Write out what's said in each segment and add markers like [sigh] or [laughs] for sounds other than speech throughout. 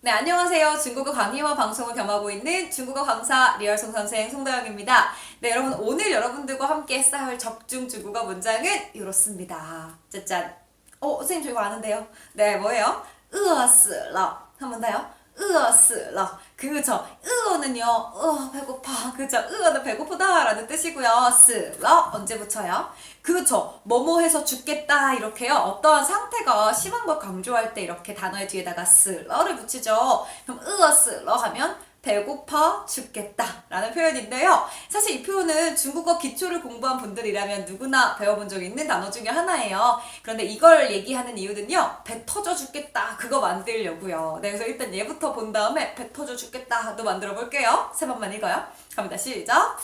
네, 안녕하세요. 중국어 강의와 방송을 겸하고 있는 중국어 강사 리얼송 선생 송다영입니다. 네, 여러분 오늘 여러분들과 함께 쌓을 적중 중국어 문장은 이렇습니다. 짜잔. 어, 선생님 저 이거 아는데요. 네, 뭐예요? 饿死了. 한번 더요. 으어스러. 그죠 으어는요. 어 배고파. 그죠 으어는 배고프다 라는 뜻이고요. 스러. 언제 붙여요? 그죠 뭐뭐 해서 죽겠다. 이렇게요. 어떠한 상태가 심한 걸 강조할 때 이렇게 단어의 뒤에다가 스러를 붙이죠. 그럼 으어스러 하면 배고파 죽겠다 라는 표현인데요. 사실 이 표현은 중국어 기초를 공부한 분들이라면 누구나 배워본 적 있는 단어 중에 하나예요. 그런데 이걸 얘기하는 이유는요. 배 터져 죽겠다 그거 만들려고요. 네, 그래서 일단 얘부터 본 다음에 배 터져 죽겠다도 만들어 볼게요. 세 번만 읽어요. 갑니다. 시작.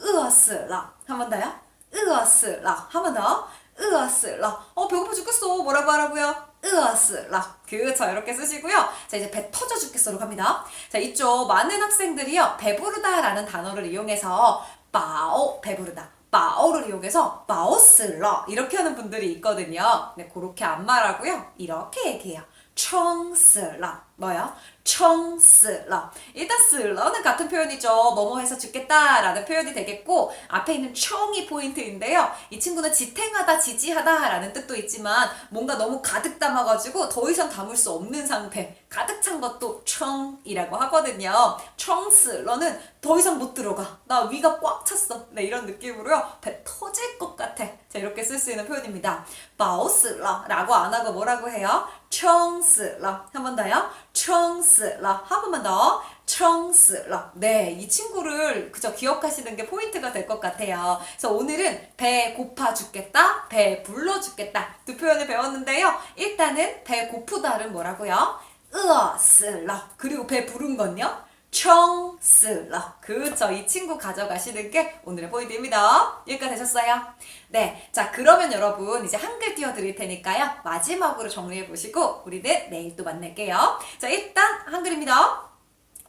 으어스라. 한 번 더요. 으어스라. 한 번 더. 으어스라. 어, 배고파 죽겠어. 뭐라고 하라고요? 으아스라 그저 이렇게 쓰시고요. 자 이제 배 터져 죽겠어로 갑니다. 자 이쪽 많은 학생들이요 배부르다라는 단어를 이용해서 빠오 배부르다 마오를 이용해서 마오스러 이렇게 하는 분들이 있거든요. 근데 그렇게 안 말하고요. 이렇게 얘기해요. 청스러 뭐요? 청스러 일단 스러는 같은 표현이죠. 뭐뭐 해서 죽겠다라는 표현이 되겠고 앞에 있는 청이 포인트인데요. 이 친구는 지탱하다, 지지하다라는 뜻도 있지만 뭔가 너무 가득 담아가지고 더 이상 담을 수 없는 상태 가득 찬 것도 청이라고 하거든요. 청스러는 더 이상 못 들어가. 나 위가 꽉 찼어. 네 이런 느낌으로요. 배 터질 것 같아. 자 이렇게 쓸 수 있는 표현입니다. 바오스러라고 안 하고 뭐라고 해요? 청스러 한 번 더요. 청스라 한 번만 더 청스라 네, 이 친구를 그저 기억하시는 게 포인트가 될 것 같아요. 그래서 오늘은 배 고파 죽겠다, 배 불러 죽겠다 두 표현을 배웠는데요. 일단은 배 고프다는 뭐라고요? 으어슬러 그리고 배 부른 건요? 청스러. 그쵸. 이 친구 가져가시는 게 오늘의 포인트입니다. 여기까지 되셨어요? 네자 그러면 여러분 이제 한글 띄워드릴 테니까요. 마지막으로 정리해 보시고 우리는 내일 또 만날게요. 자 일단 한글입니다.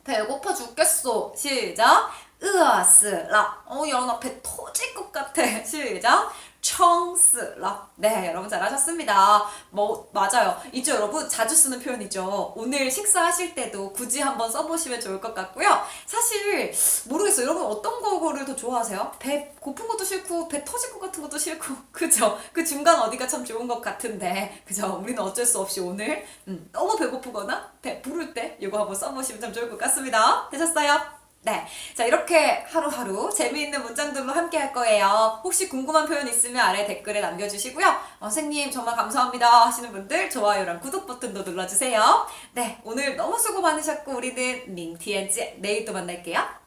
배고파 죽겠어. 시작. 으아스라 어 연어 배 터질 것 같아. [laughs] 시작. 청스럽. 네, 여러분 잘하셨습니다. 뭐, 맞아요. 이제 여러분 자주 쓰는 표현이죠. 오늘 식사하실 때도 굳이 한번 써보시면 좋을 것 같고요. 사실, 모르겠어요. 여러분 어떤 거를 더 좋아하세요? 배 고픈 것도 싫고, 배 터질 것 같은 것도 싫고, [laughs] 그죠? 그 중간 어디가 참 좋은 것 같은데, 그죠? 우리는 어쩔 수 없이 오늘, 음, 너무 배고프거나, 배 부를 때 이거 한번 써보시면 참 좋을 것 같습니다. 되셨어요? 네. 자, 이렇게 하루하루 재미있는 문장들로 함께 할 거예요. 혹시 궁금한 표현 있으면 아래 댓글에 남겨주시고요. 어, 선생님, 정말 감사합니다 하시는 분들 좋아요랑 구독 버튼도 눌러주세요. 네. 오늘 너무 수고 많으셨고, 우리는 밍티엔지 내일 또 만날게요.